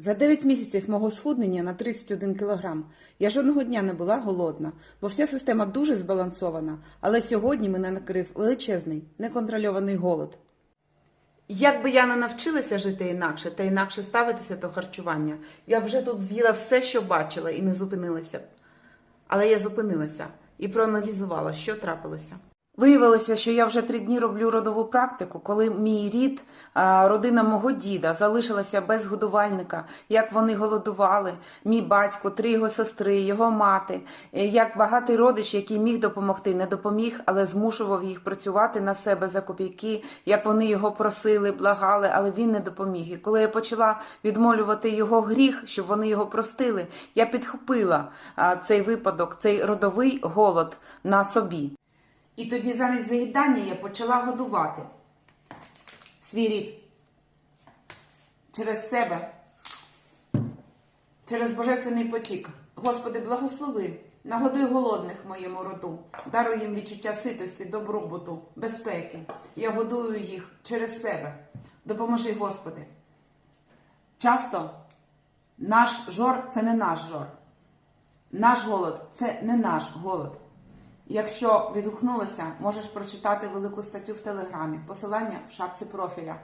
За 9 місяців мого схуднення на 31 кілограм я жодного дня не була голодна, бо вся система дуже збалансована, але сьогодні мене накрив величезний, неконтрольований голод. Як би я не навчилася жити інакше та інакше ставитися до харчування, я вже тут з'їла все, що бачила, і не зупинилася. Але я зупинилася і проаналізувала, що трапилося. Виявилося, що я вже три дні роблю родову практику, коли мій рід, родина мого діда залишилася без годувальника, як вони голодували, мій батько, три його сестри, його мати, е, як багатий родич, який міг допомогти, не допоміг, але змушував їх працювати на себе за копійки, як вони його просили, благали, але він не допоміг. І коли я почала відмолювати його гріх, щоб вони його простили, я підхопила цей випадок, цей родовий голод на собі. І тоді замість заїдання я почала годувати свій рід через себе, через божественний потік. Господи, благослови, нагодуй голодних моєму роду, даруй їм відчуття ситості, добробуту, безпеки. Я годую їх через себе. Допоможи, Господи. Часто наш жор це не наш жор. Наш голод це не наш голод. Якщо відгукнулося, можеш прочитати велику статтю в телеграмі. Посилання в шапці профіля.